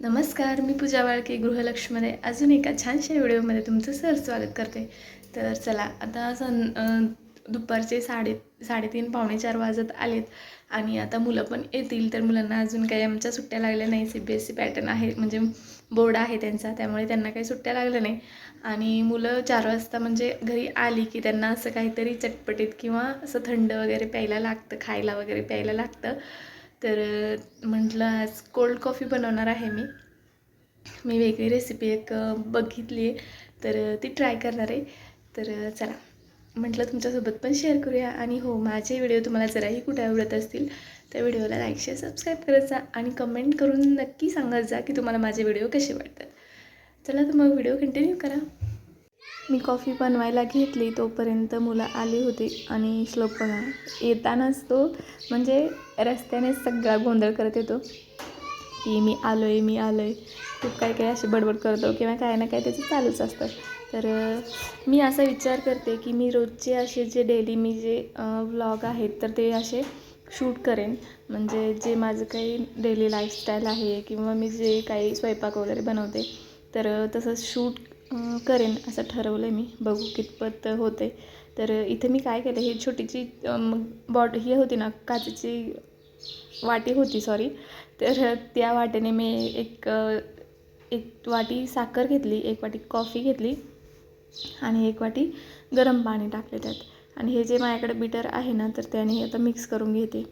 नमस्कार मी पूजा वाळके गृहलक्ष्मीमध्ये अजून एका छानशा व्हिडिओमध्ये तुमचं सर स्वागत करते. तर चला आता सं दुपारचे साडे साडेतीन पावणे चार वाजत आलेत आणि आता मुलं पण येतील. तर मुलांना अजून काही आमच्या सुट्ट्या लागल्या नाही. C B S C pattern आहे म्हणजे बोर्ड आहे त्यांचा त्यामुळे त्यांना काही सुट्ट्या लागल्या नाही. आणि मुलं चार वाजता म्हणजे घरी आली की त्यांना असं काहीतरी चटपटीत किंवा असं थंड वगैरे प्यायला लागतं खायला वगैरे प्यायला लागतं. तर म्हटलं आज कोल्ड कॉफी बनवणार आहे मी. मी वेगळी रेसिपी एक बघितली आहे. तर ती ट्राय करणार आहे. तर चला. म्हटलं तुमच्यासोबत पण शेअर करूया. आणि हो माझे व्हिडिओ तुम्हाला जराही कुठे आवडत असतील त्या व्हिडिओला लाईक शेअर सबस्क्राईब करत जा. आणि कमेंट करून नक्की सांगत जा की तुम्हाला माझे व्हिडिओ कसे वाटतात. चला तर मग व्हिडिओ कंटिन्यू करा. मी कॉफी बनवायला घेतली तोपर्यंत मुलं आली होती आणि श्लोक बघा. येतानाच तो म्हणजे रस्त्याने सगळा गोंधळ करत येतो. की मी आलो आहे मी आलो आहे खूप काही काही अशी बडबड करतो किंवा काय ना काय त्याचं चालूच असतं. तर मी असा विचार करते की मी रोजचे असे जे डेली मी जे व्लॉग आहेत तर ते असे शूट करेन. म्हणजे जे माझं काही डेली लाईफस्टाईल आहे किंवा मी जे काही स्वयंपाक वगैरे बनवते तर तसंच तसं शूट करेन असं ठरवलं आहे मी. बघू कितपत होते तर इथे मी काय केलं ही छोटीची बॉट ही होती ना काचेची वाटी होती सॉरी तर त्या वाटेने मी एक एक वाटी साखर घेतली एक वाटी कॉफी घेतली आणि एक वाटी गरम पाणी टाकले त्यात. आणि हे जे माझ्याकडे बीटर आहे ना तर त्याने आता मिक्स करून घेते.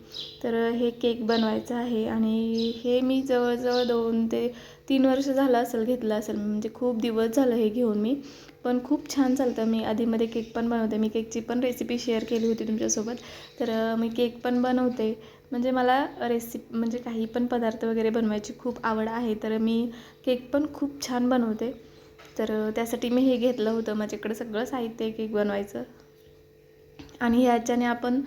तर हे केक बनवायचं आहे आणि हे मी जवळजवळ दोन ते तीन वर्ष झालं असेल घेतलं असेल. म्हणजे खूप दिवस झालं हे घेऊन मी. पण खूप छान चालतं. मी आधीमध्ये केक पण बनवते. मी केकची पण रेसिपी शेअर केली होती तुमच्यासोबत. तर मी केक पण बनवते. म्हणजे मला रेसिपी म्हणजे काही पण पदार्थ वगैरे बनवायची खूप आवड आहे. तर मी केक पण खूप छान बनवते. तर त्यासाठी मी हे घेतलं होतं. माझ्याकडे सगळं साहित्य आहे केक बनवायचं. आणि ह्याच्याने आपण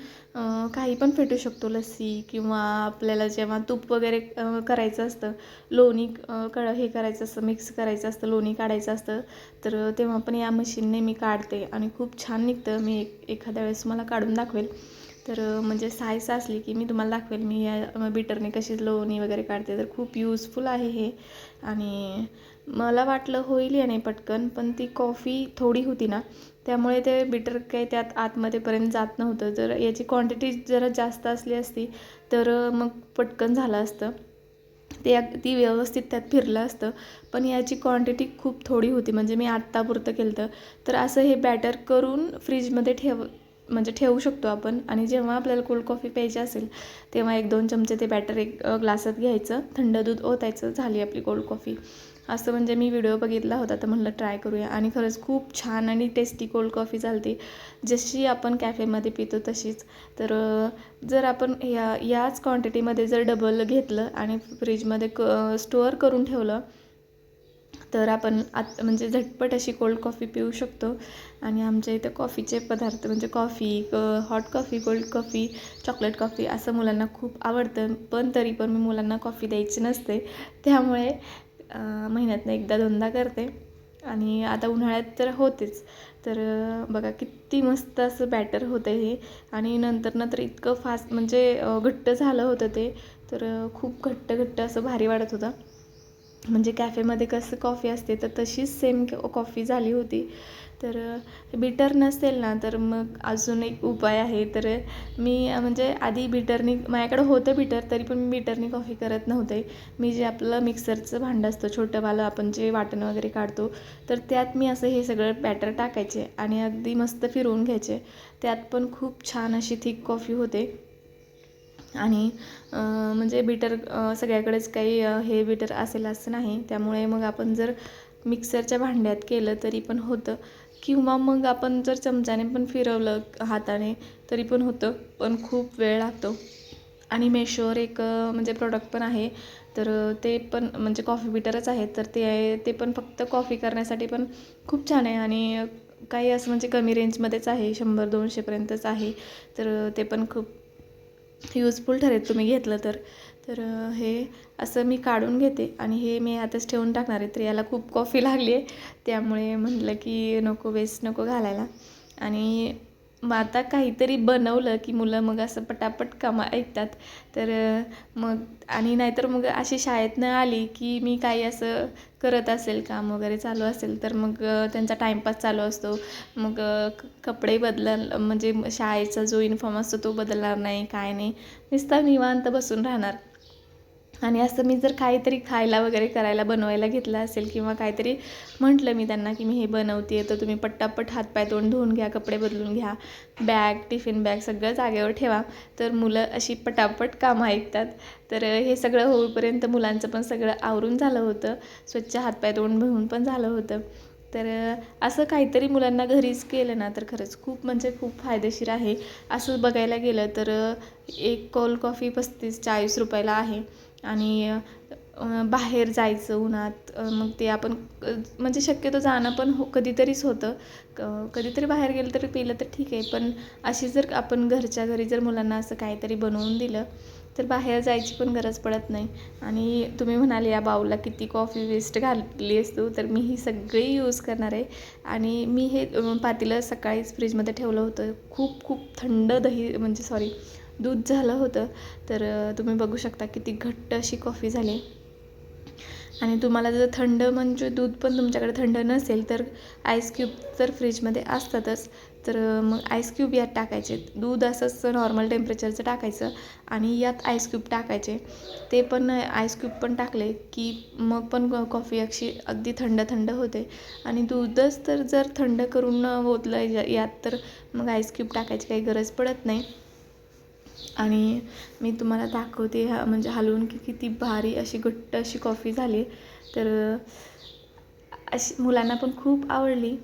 काही पण फेटू शकतो. लस्सी किंवा आपल्याला जेव्हा तूप वगैरे करायचं असतं लोणी अ, कळ हे करायचं असतं मिक्स करायचं असतं लोणी काढायचं असतं तर तेव्हा पण या मशीनने मी काढते आणि खूप छान निघतं. मी एक एखाद्या वेळेस मला काढून दाखवेल. तर म्हणजे सायस असली की मी तुम्हाला दाखवेल मी या बीटरने कशी लोणी वगैरे काढते तर खूप यूजफुल आहे हे. आणि मला वाटलं होईल या नाही पटकन पण ती कॉफी थोडी होती ना त्यामुळे ते बिटर काही त्यात आतमध्येपर्यंत जात नव्हतं. जर याची क्वांटिटी जरा जास्त असली असती तर मग पटकन झालं असतं. ते ती व्यवस्थित त्यात फिरलं असतं पण याची क्वांटिटी खूप थोडी होती. म्हणजे मी आत्तापुरतं केलं तर असं हे बॅटर करून फ्रीजमध्ये ठेव म्हणजे ठेवू शकतो आपण. आणि जेव्हा आपल्याला कोल्ड कॉफी प्यायची असेल तेव्हा एक दोन चमचे ते बॅटर एक ग्लासात घ्यायचं. थंड दूध ओतायचं झाली आपली कोल्ड कॉफी असं म्हणजे मी व्हिडिओ बघितला होता तर म्हणलं ट्राय करूया. आणि खरंच खूप छान आणि टेस्टी कोल्ड कॉफी चालते जशी आपण कॅफेमध्ये पितो तशीच. तर जर आपण या याच क्वांटिटीमध्ये जर डबल घेतलं आणि फ्रीजमध्ये क स्टोअर करून ठेवलं तर आपण आत म्हणजे झटपट अशी कोल्ड कॉफी पिऊ शकतो. आणि आमच्या इथं कॉफीचे पदार्थ म्हणजे coffee hot coffee cold coffee chocolate coffee असं मुलांना खूप आवडतं. पण तरी पण मी मुलांना कॉफी द्यायची नसते. त्यामुळे महिन्यातनं एकदा दोनदा करते. आणि आता उन्हाळ्यात तर होतेच. तर बघा किती मस्त असं बॅटर होतं हे. आणि नंतर नंतर इतकं फास्ट म्हणजे घट्ट झालं होतं ते. तर खूप घट्ट घट्ट असं भारी वाटत होतं. म्हणजे कॅफेमध्ये कसं कॉफी असते तर तशीच सेम कॉफी झाली होती. तर बिटर नसेल ना तर मग अजून एक उपाय आहे. तर मी म्हणजे आधी बिटरनी माझ्याकडे होतं बिटर तरी पण मी बिटरनी कॉफी करत नव्हते. मी जे आपलं मिक्सरचं भांडं असतं छोटंवालं आपण जे वाटण वगैरे काढतो तर त्यात मी असं हे सगळं बॅटर टाकायचे आणि अगदी मस्त फिरवून घ्यायचे. त्यात पण खूप छान अशी थिक कॉफी होते. आणि म्हणजे बिटर सगळ्याकडेच काही हे बिटर असेल असं नाही. त्यामुळे मग आपण जर मिक्सरच्या भांड्यात केलं तरी पण होतं. किंवा मग आपण जर चमच्याने पण फिरवलं हाताने तरी पण होतं. पण खूप वेळ लागतो. आणि मेशोवर एक म्हणजे प्रोडक्ट पण आहे. तर ते पण म्हणजे कॉफी बिटरच आहे. तर ते आहे ते पण फक्त कॉफी करण्यासाठी पण खूप छान आहे. आणि काही असं म्हणजे कमी रेंजमध्येच आहे. शंभर दोनशेपर्यंतच आहे. तर ते पण खूप यूजफुल ठरेल. तुम्ही घेतलं तर. तर हे असं मी काढून घेते आणि हे मी आताच ठेवून टाकणार आहे. तर याला खूप कॉफी लागली आहे त्यामुळे म्हटलं की नको वेस्ट नको घालायला. आणि मग आता काहीतरी बनवलं की मुलं मग असं पटापट कमा ऐकतात. तर मग आणि नाहीतर मग अशी शाळेतनं आली की मी काही असं करत असेल काम वगैरे चालू असेल तर मग त्यांचा टाईमपास चालू असतो. मग कपडे बदल म्हणजे शाळेचा जो युनिफॉर्म असतो तो बदलणार नाही काय नाही. नुसता निवांत बसून राहणार. आणि असं मी जर काहीतरी खायला वगैरे करायला बनवायला घेतलं असेल किंवा काहीतरी म्हटलं मी त्यांना की मी हे बनवते तर तुम्ही पट्टापट हातपाय तोंड धुवून घ्या कपडे बदलून घ्या बॅग टिफिन बॅग सगळं जागेवर ठेवा. तर मुलं अशी पटापट कामं ऐकतात. तर हे सगळं होईपर्यंत मुलांचं पण सगळं आवरून झालं होतं. स्वच्छ हातपाय तोंड धुवून पण झालं होतं. तर असं काहीतरी मुलांना घरीच केलं ना तर खरंच खूप म्हणजे खूप फायदेशीर आहे. असं बघायला गेलं तर एक कोल्ड कॉफी पस्तीस चाळीस रुपयाला आहे. आणि बाहेर जायचं उन्हात मग ते आपण म्हणजे शक्यतो जाणं पण हो कधीतरीच होतं. क- कधीतरी बाहेर गेलं तरी पिलं तर ठीक आहे पण अशी जर आपण घरच्या घरी जर मुलांना असं काहीतरी बनवून दिलं तर बाहेर जायची पण गरज पडत नाही. आणि तुम्ही म्हणाले या बाऊला किती कॉफी वेस्ट घातली असतो तर मी ही सगळी यूज करणार आहे. आणि मी हे पातेलं सकाळीच फ्रीजमध्ये ठेवलं होतं. खूप खूप थंड दही म्हणजे सॉरी दूध झालं होतं. तर तुम्ही बघू शकता किती घट्ट अशी कॉफी झाली. आणि तुम्हाला जर थंड म्हणजे दूध पण तुमच्याकडे थंड नसेल तर आईस क्यूब तर फ्रीजमध्ये असतातच. तर मग आईस क्यूब यात टाकायचे. दूध असंच नॉर्मल टेम्परेचरचं टाकायचं आणि यात आईस क्यूब टाकायचे. ते पण आईस क्यूब पण टाकले की मग पण कॉफी अशी अगदी थंड थंड होते. आणि दूधच तर जर थंड करून ओतलं या- यात तर मग आईस क्यूब टाकायची काही गरज पडत नाही. आणि मी तुम्हाला दाखवते हा म्हणजे हलवून की किती भारी अशी घट्ट अशी कॉफी झाली. तर अशी मुलांना पण खूप आवडली.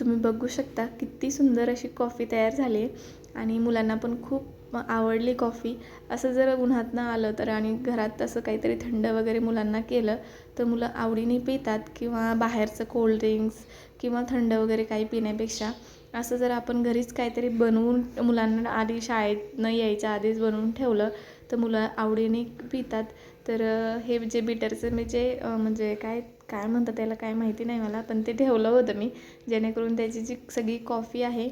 तुम्ही बघू शकता किती सुंदर अशी कॉफी तयार झाली आणि मुलांना पण खूप आवडली कॉफी असं जर उन्हातनं आलं तर आणि घरात असं काहीतरी थंड वगैरे मुलांना केलं तर मुलं आवडीने पितात किंवा बाहेरचं कोल्ड ड्रिंक्स किंवा थंड वगैरे काही पिण्यापेक्षा. असं जर आपण घरीच काहीतरी बनवून मुलांना आधी शाळेत न यायच्या आधीच बनवून ठेवलं तर मुलं आवडीने पितात. तर हे जे बिटरचं मी जे म्हणजे काय काय म्हणतात त्याला काय माहिती नाही मला पण ते ठेवलं होतं मी जेणेकरून त्याची जी सगळी कॉफी आहे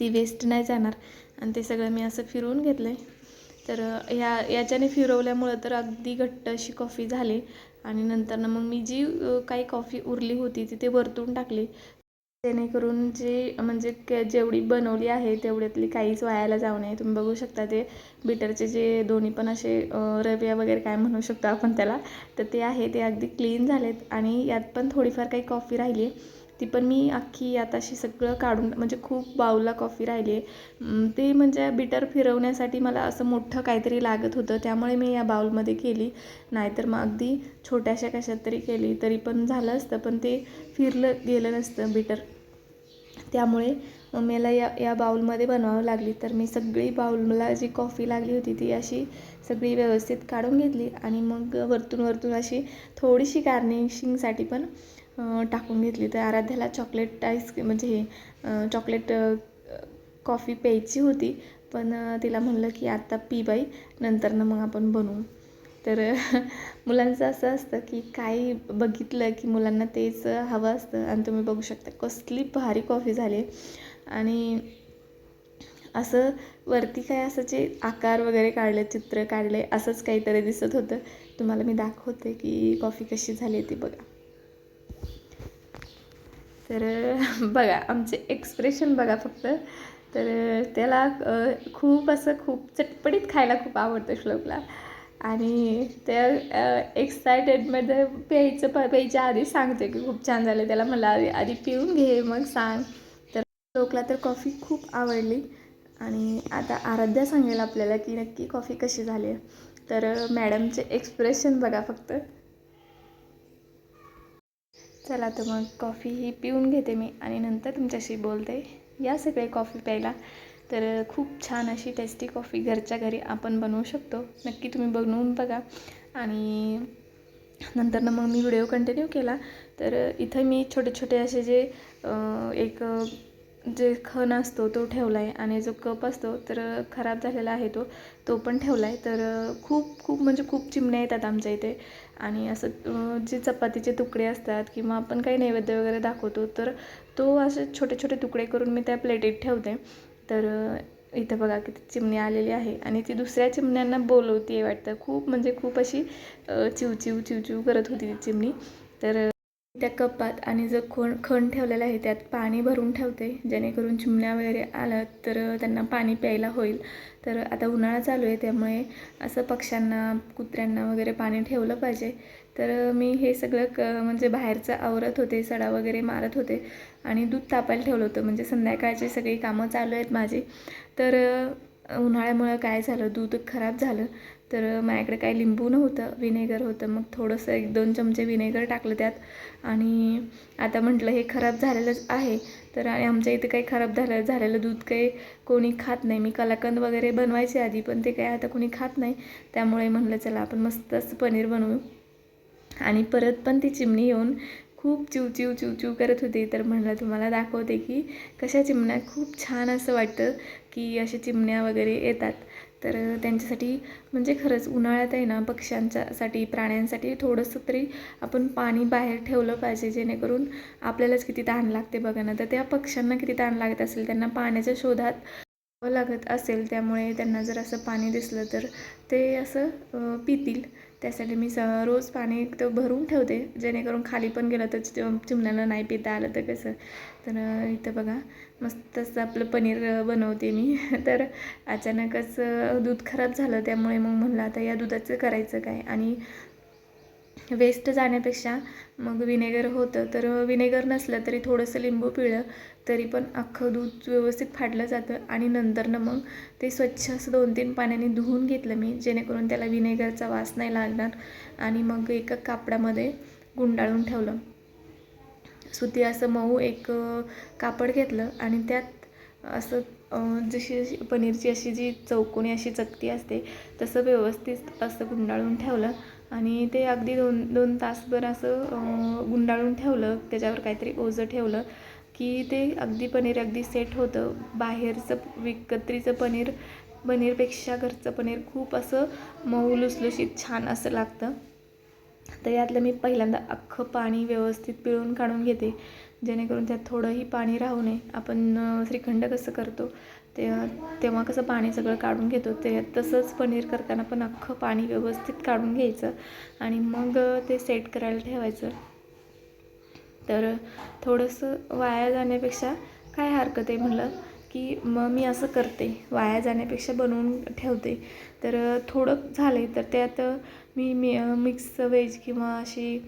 ती वेस्ट नाही जाणार. आणि ते सगळं मी असं फिरवून घेतलं आहे तर ह्या याच्याने फिरवल्यामुळं तर अगदी घट्ट अशी कॉफी झाली. आणि नंतर मग मी जी काही कॉफी उरली होती ती ते वरतून टाकली. जेणेकरून जी म्हणजे के जेवढी बनवली आहे तेवढ्यातली काहीच वायाला जाऊ नये. तुम्ही बघू शकता ते बिटरचे जे दोन्ही पण असे रव्या वगैरे काय म्हणू शकतो आपण त्याला तर ते आहे ते अगदी क्लीन झालेत. आणि यात पण थोडीफार काही कॉफी राहिली आहे ती पण मी अख्खी आताशी सगळं काढून म्हणजे खूप बाऊला कॉफी राहिली आहे. ते म्हणजे बिटर फिरवण्यासाठी मला असं मोठं काहीतरी लागत होतं त्यामुळे मी या बाऊलमध्ये केली. नाहीतर मग अगदी छोट्याशा कशात तरी केली तरी पण झालं असतं पण ते फिरलं गेलं नसतं बिटर त्यामुळे मला या या बाऊलमध्ये बनवावं लागली. तर मी सगळी बाऊलला जी कॉफी लागली होती ती अशी सगळी व्यवस्थित काढून घेतली. आणि मग वरतून वरतून अशी थोडीशी गार्निशिंगसाठी पण टाकून घेतली. तर आराध्याला चॉकलेट आईस्क्रीम म्हणजे हे चॉकलेट कॉफी प्यायची होती. पण तिला म्हणलं की आत्ता पी बाई नंतरनं मग आपण बनवू. तर मुलांचं असं असतं की काही बघितलं की मुलांना तेच हवं असतं. आणि तुम्ही बघू शकता कसली भारी कॉफी झाली. आणि असं वरती काय असं जे आकार वगैरे काढले चित्र काढले असंच काहीतरी दिसत होतं. तुम्हाला मी दाखवते की कॉफी कशी झाली ती बघा. तर बघा आमचे एक्सप्रेशन बघा फक्त. तर त्याला खूप असं खूप चटपटीत खायला खूप आवडतं श्लोकला. आणि त्या एक्सायटेडमध्ये प्यायचं प प्यायच्या आधी सांगते की खूप छान झालं. त्याला मला आधी आधी पिऊन घे मग सांग. तर श्लोकला तर कॉफी खूप आवडली. आणि आता आराध्या सांगेल आपल्याला की नक्की कॉफी कशी झाली आहे. तर मॅडमचे एक्सप्रेशन बघा फक्त. चला तर मग कॉफी ही पिऊन घेते मी आणि नंतर तुमच्याशी बोलते. या सगळे कॉफी प्यायला. तर खूप छान अशी टेस्टी कॉफी घरच्या घरी आपण बनवू शकतो. नक्की तुम्ही बनवून बघा. आणि नंतर मग मी व्हिडिओ कंटिन्यू केला. तर इथं मी छोटे छोटे असे जे एक जे खण असतो तो ठेवला आहे आणि जो कप असतो तर खराब झालेला आहे तो तो पण ठेवला आहे तर खूप खूप म्हणजे खूप चिमण्या येतात आमच्या इथे. आणि असं जे चपातीचे तुकडे असतात किंवा आपण काही नैवेद्य वगैरे दाखवतो तर तो असे छोटे छोटे तुकडे करून मी त्या प्लेटीत ठेवते. तर इथं बघा किती चिमणी आलेली आहे. आणि ती दुसऱ्या चिमण्यांना बोलवते वाटतं. खूप म्हणजे खूप अशी चिवचिव चिवचिव करत होती ती चिमणी. तर त्या कपात आणि जो खोण खण ठेवलेला आहे त्यात पाणी भरून ठेवते. जेणेकरून चिमण्या वगैरे आलं तर त्यांना पाणी प्यायला होईल. तर आता उन्हाळा चालू आहे त्यामुळे असं पक्ष्यांना कुत्र्यांना वगैरे पाणी ठेवलं पाहिजे. तर मी हे सगळं क म्हणजे बाहेरचं आवरत होते सडा वगैरे मारत होते आणि दूध तापायला ठेवलं होतं. म्हणजे संध्याकाळची सगळी कामं चालू आहेत माझी. तर उन्हाळ्यामुळं काय झालं? दूध खराब झालं. तर माझ्याकडे काय लिंबू नव्हतं विनेगर होतं. मग थोडंसं एक दोन चमचे विनेगर टाकलं त्यात. आणि आता म्हटलं हे खराब झालेलंच आहे. तर आमच्या इथं काही खराब झालं झालेलं दूध काही कोणी खात नाही. मी कलाकंद वगैरे बनवायचे आधी पण ते काय आता कोणी खात नाही. त्यामुळे म्हणलं चला आपण मस्त असं पनीर बनवू. आणि परत पण ती चिमणी येऊन खूप चिवचिव चिवचिव करत होती. तर म्हणलं तुम्हाला दाखवते की कशा चिमण्या खूप छान असं वाटतं की अशा चिमण्या वगैरे येतात. तर त्यांच्यासाठी म्हणजे खरंच उन्हाळ्यात आहे ना पक्ष्यांच्यासाठी प्राण्यांसाठी थोडंसं तरी आपण पाणी बाहेर ठेवलं पाहिजे जेणेकरून आपल्यालाच किती ताण लागते बघा ना. तर त्या पक्ष्यांना किती ताण लागत असेल त्यांना पाण्याच्या शोधात लागत असेल त्यामुळे त्यांना जर असं पाणी दिसलं तर ते असं पितील. त्यासाठी मी स रोज पाणी तर भरून ठेवते. जेणेकरून खाली पण गेलं तर चिमण्याला नाही पिता आलं तर कसं? तर इथं बघा. मस्त असं आपलं पनीर बनवते मी. तर अचानकच दूध खराब झालं. त्यामुळे मग म्हणलं आता या दुधाचं करायचं काय? आणि वेस्ट जाण्यापेक्षा मग विनेगर होतं. तर विनेगर नसलं तरी थोडंसं लिंबू पिळलं तरी पण अख्खं दूध व्यवस्थित फाडलं जातं आणि नंतरनं मग ते स्वच्छ असं दोन तीन पाण्याने धुवून घेतलं मी जेणेकरून त्याला विनेगरचा वास नाही लागणार आणि मग एका कापडामध्ये गुंडाळून ठेवलं. सुती असं मऊ एक कापड घेतलं आणि त्यात असं जशी जशी पनीरची अशी जी चौकोनी अशी चकती असते तसं व्यवस्थित असं गुंडाळून ठेवलं आणि ते अगदी दोन दोन तासभर असं गुंडाळून ठेवलं त्याच्यावर काहीतरी ओझं ठेवलं की ते अगदी पनीर अगदी सेट होतं. बाहेरचं विकत्रीचं पनीर पनीरपेक्षा घरचं पनीर खूप असं मऊ लुसलुशीत छान असं लागतं. तर यातलं मी पहिल्यांदा अख्खं पाणी व्यवस्थित पिळून काढून घेते जेणेकरून त्यात थोडंही पाणी राहू नये. आपण श्रीखंड कसं करतो ते तेव्हा कसं पाणी सगळं काढून घेतो ते तसंच पनीर करताना पण अख्खं पाणी व्यवस्थित काढून घ्यायचं आणि मग ते सेट करायला ठेवायचं. तर थोडंसं वाया जाण्यापेक्षा काय हरकत आहे म्हणलं की मग मी असं करते. वाया जाण्यापेक्षा बनवून ठेवते. तर थोडं झाले तर त्यात मी मी मिक्स व्हेज किंवा अशी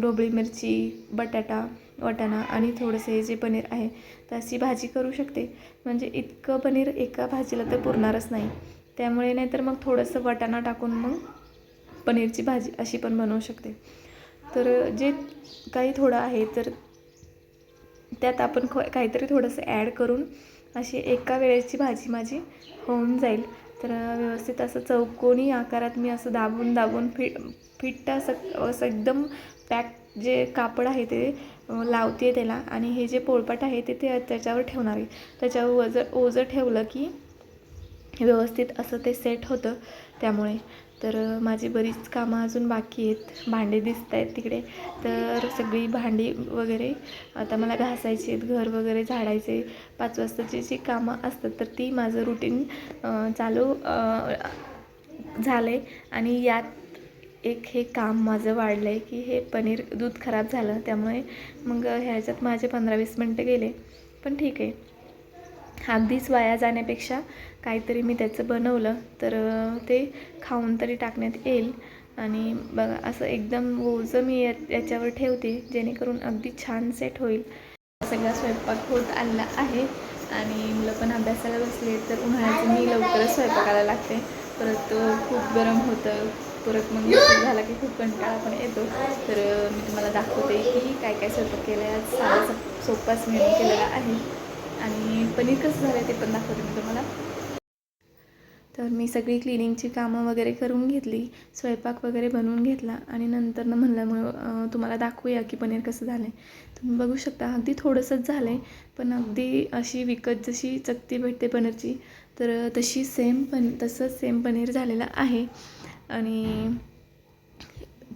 ढोबळी मिरची बटाटा वाटाणा आणि थोडंसं हे जे पनीर आहे तर अशी भाजी करू शकते. म्हणजे इतकं पनीर एका भाजीला तर पुरणारच नाही. त्यामुळे नाहीतर मग थोडंसं वाटाणा टाकून मग पनीरची भाजी अशी पण बनवू शकते. तर जे काही थोडं आहे तर त्यात आपण ख काहीतरी थोडंसं ॲड करून अशी एका वेळेची भाजी माझी होऊन जाईल. तर व्यवस्थित असं चौकोनी आकारात मी असं दाबून दाबून फिट फिट्ट असं असं एकदम पॅक जे कापड आहे ते लावते आहे त्याला. आणि हे जे पोळपाट आहे ते ते त्याच्यावर ठेवणार आहे. त्याच्यावर वजं ओझं ठेवलं की व्यवस्थित असं ते सेट होतं त्यामुळे. तर माझी बरीच कामं अजून बाकी आहेत. भांडे दिसत आहेत तिकडे. तर सगळी भांडी वगैरे आता मला घासायची आहेत. घर वगैरे झाडायचे. पाच वाजताची जी कामं असतात तर ती माझं रुटीन चालू झालं आहे आणि यात एक हे काम माझं वाढलं आहे की हे पनीर दूध खराब झालं त्यामुळे मग ह्याच्यात माझे पंधरा वीस मिनटं गेले. पण ठीक आहे. अगदीच वाया जाण्यापेक्षा काहीतरी मी त्याचं बनवलं तर ते खाऊन तरी टाकण्यात येईल. आणि बघा असं एकदम ओझं मी या याच्यावर ठेवते जेणेकरून अगदी छान सेट होईल. सगळा स्वयंपाक होत आलेला आहे आणि मुलं पण अभ्यासाला बसले तर उन्हाळ्याचं मी लवकरच स्वयंपाकाला लागते. परत खूप गरम होतं. परत मग झाला की खूप कंटाळा पण येतो. तर मी तुम्हाला दाखवते की काय काय स्वयंपाक केलं आहे आज साधा सोपाच मेनू केलेला आहे. आणि पनीर कसं झालं ते पण दाखवते मी तुम्हाला. तर मी सगळी क्लिनिंगची कामं वगैरे करून घेतली स्वयंपाक वगैरे बनवून घेतला आणि नंतर न म्हणल्यामुळं तुम्हाला दाखवूया की पनीर कसं झालं आहे तुम्ही बघू शकता अगदी थोडंसंच झालं आहे पण अगदी अशी विकत जशी चकती भेटते पनीरची तर तशी सेम पण तसंच सेम पनीर झालेलं आहे. आणि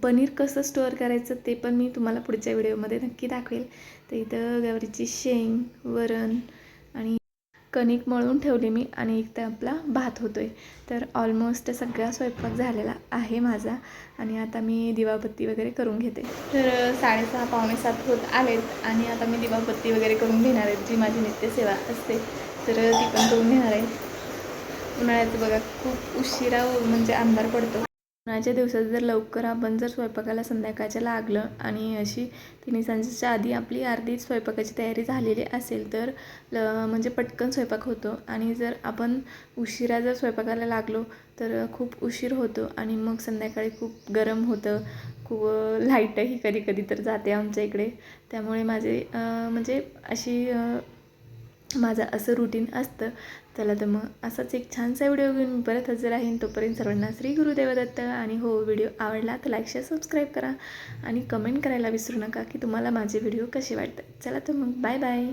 पनीर कसं स्टोअर करायचं ते पण मी तुम्हाला पुढच्या व्हिडिओमध्ये नक्की दाखवेल. तर इथं गवारीची शेंग वरण आणि कणिक मळून ठेवली मी आणि एक तर आपला भात होतो आहे तर ऑलमोस्ट सगळा स्वयंपाक झालेला आहे माझा आणि आता मी दिवाबत्ती वगैरे करून घेते. तर साडेसहा पावणे सात होत आलेत आणि आता मी दिवाबत्ती वगैरे करून घेणार आहेत जी माझी नित्यसेवा असते. तर ती पण करून घेणार आहे. उन्हाळ्याचं बघा खूप उशिरा म्हणजे अंधार पडतो. उन्हाळ्याच्या दिवसात जर लवकर आपण जर स्वयंपाकाला संध्याकाळच्या लागलं आणि अशी तिन्ही सांजेच्या आधी आपली अर्धी स्वयंपाकाची तयारी झालेली असेल तर ल म्हणजे पटकन स्वयंपाक होतो. आणि जर आपण उशिरा जर स्वयंपाकाला लागलो तर खूप उशीर होतो आणि मग संध्याकाळी खूप गरम होतं. खूप लाईटही कधी कधी तर जाते आमच्या इकडे. त्यामुळे माझे म्हणजे अशी माझं असं रुटीन असतं. चला तर मग असाच एक छानसा व्हिडिओ घेऊन मी परत हजर आहे. तोपर्यंत सर्वांना श्री गुरुदेवदत्त आणि हो व्हिडिओ आवडला तर लाईक शेअर सबस्क्राईब करा आणि कमेंट करायला विसरू नका की तुम्हाला माझे व्हिडिओ कसे वाटतात. चला तर मग बाय बाय